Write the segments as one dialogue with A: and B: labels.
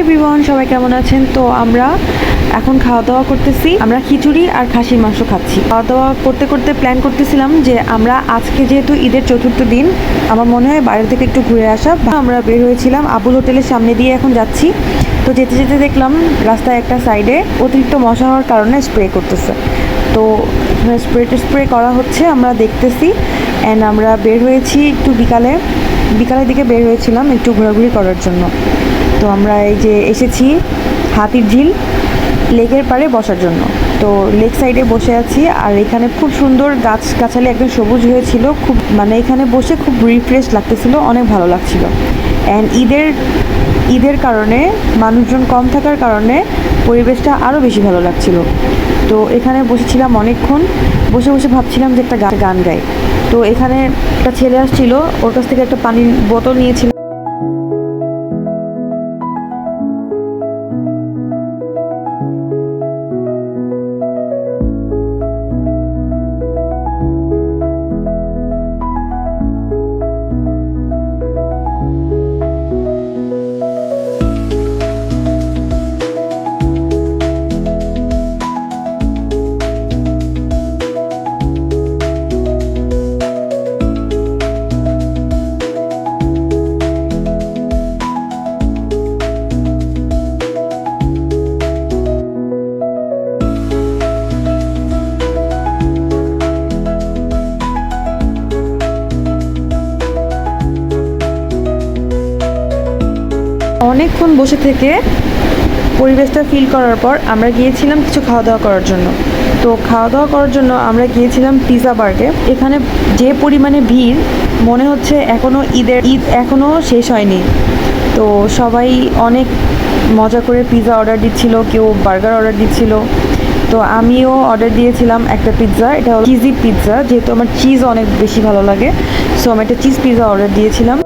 A: Everyone সবাই কেমন আছেন? তো আমরা এখন খাওয়া দাওয়া করতেছি। আমরা খিচুড়ি আর খাসির মাংস খাচ্ছি। খাওয়া দাওয়া করতে করতে প্ল্যান করতেছিলাম যে আমরা আজকে যেহেতু ঈদের চতুর্থ দিন, আমার মনে হয় বাইরে থেকে একটু ঘুরে আসা। আমরা বের হয়েছিলাম আবুল হোটেলের সামনে দিয়ে এখন যাচ্ছি। তো যেতে যেতে দেখলাম রাস্তায় একটা সাইডে অতিরিক্ত মশা হওয়ার কারণে স্প্রে করতেছে। তো স্প্রে স্প্রে করা হচ্ছে, আমরা দেখতেছি। অ্যান্ড আমরা বের হয়েছি একটু বিকালে। বিকালের দিকে বের হয়েছিলাম একটু ঘোরাঘুরি করার জন্য। তো আমরা এই যে এসেছি হাতির ঝিল, লেকের পাড়ে বসার জন্য। তো লেক সাইডে বসে আছি আর এখানে খুব সুন্দর গাছ, গাছালি একদম সবুজ হয়েছিল। খুব মানে এখানে বসে খুব রিফ্রেশ লাগতেছিল, অনেক ভালো লাগছিল। অ্যান্ড ঈদের ঈদের কারণে, মানুষজন কম থাকার কারণে পরিবেশটা আরও বেশি ভালো লাগছিল। তো এখানে বসেছিলাম অনেকক্ষণ, বসে বসে ভাবছিলাম যে একটা গা- গান গাই। তো এখানে একটা ছেলে আসছিল, ওর কাছ থেকে একটা পানির বোতল নিয়েছিলাম অনেকক্ষণ বসে থেকে পরিবেশটা ফিল করার পর আমরা গিয়েছিলাম কিছু খাওয়া দাওয়া করার জন্য। তো খাওয়া দাওয়া করার জন্য আমরা গিয়েছিলাম পিৎজা বার্গে এখানে যে পরিমাণে ভিড়, মনে হচ্ছে এখনও ঈদের ঈদ এখনও শেষ হয়নি। তো সবাই অনেক মজা করে পিৎজা অর্ডার দিচ্ছিল, কেউ বার্গার অর্ডার দিচ্ছিল। তো আমিও অর্ডার দিয়েছিলাম একটা পিৎজা এটা চিজি পিৎজা যেহেতু আমার চিজ অনেক বেশি ভালো লাগে। সো আমি একটা চিজ পিৎজা অর্ডার দিয়েছিলাম।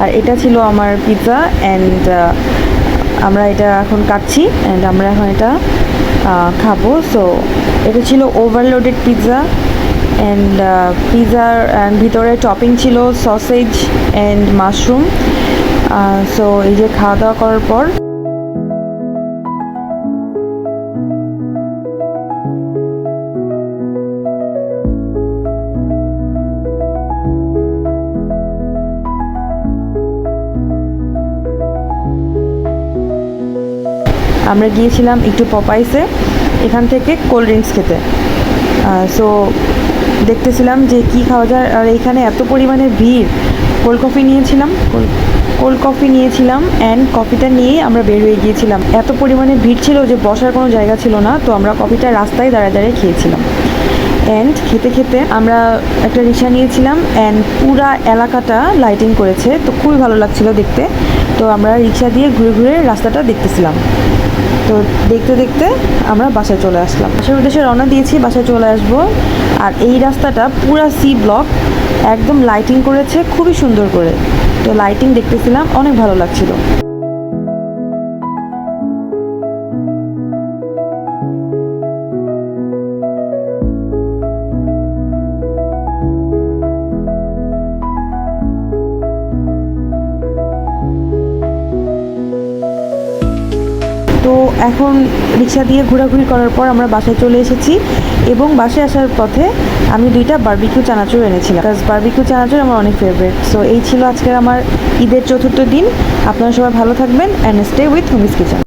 A: আর এটা ছিল আমার পিৎজা অ্যান্ড আমরা এটা এখন কাটছি অ্যান্ড আমরা এখন এটা আহ, খাব। সো এটা ছিল ওভারলোডেড পিৎজা অ্যান্ড পিৎজার অ্যান্ড ভিতরে টপিং ছিল সসেজ অ্যান্ড মাশরুম সো এই যে খাওয়া দাওয়া করার পর আমরা গিয়েছিলাম একটু পপাইসে এখান থেকে কোল্ড ড্রিঙ্কস খেতে। সো দেখতেছিলাম যে কি খাওয়া যায়, আর এখানে এত পরিমাণে ভিড়। কোল্ড কফি নিয়েছিলাম কোল্ড কফি নিয়েছিলাম অ্যান্ড কফিটা নিয়েই আমরা বের হয়ে গিয়েছিলাম। এত পরিমাণে ভিড় ছিল যে বসার কোনো জায়গা ছিল না, তো আমরা কফিটা রাস্তায় দাঁড়ায় দাঁড়িয়ে খেয়েছিলাম। অ্যান্ড খেতে খেতে আমরা একটা রিক্সা নিয়েছিলাম অ্যান্ড পুরা এলাকাটা লাইটিং করেছে। তো খুবই ভালো লাগছিল দেখতে। তো আমরা রিক্সা দিয়ে ঘুরে ঘুরে রাস্তাটা দেখতেছিলাম। তো দেখতে দেখতে আমরা বাসায় চলে আসলাম। বাসার উদ্দেশ্যে রওনা দিয়েছি, বাসায় চলে আসব। আর এই রাস্তাটা পুরা সি ব্লক একদম লাইটিং করেছে, খুবই সুন্দর করে। তো লাইটিং দেখতেছিলাম, অনেক ভালো লাগছিল। তো এখন রিক্সা দিয়ে ঘোরাঘুরি করার পর আমরা বাসায় চলে এসেছি এবং বাসায় আসার পথে আমি দুইটা বার্বিকিউ চানাচুর এনেছিলাম। কাজ বার্বিকিউ চানাচুর আমার অনেক ফেভারিট সো এই ছিল আজকের আমার ঈদের চতুর্থ দিন। আপনারা সবাই ভালো থাকবেন and stay with Homie's kitchen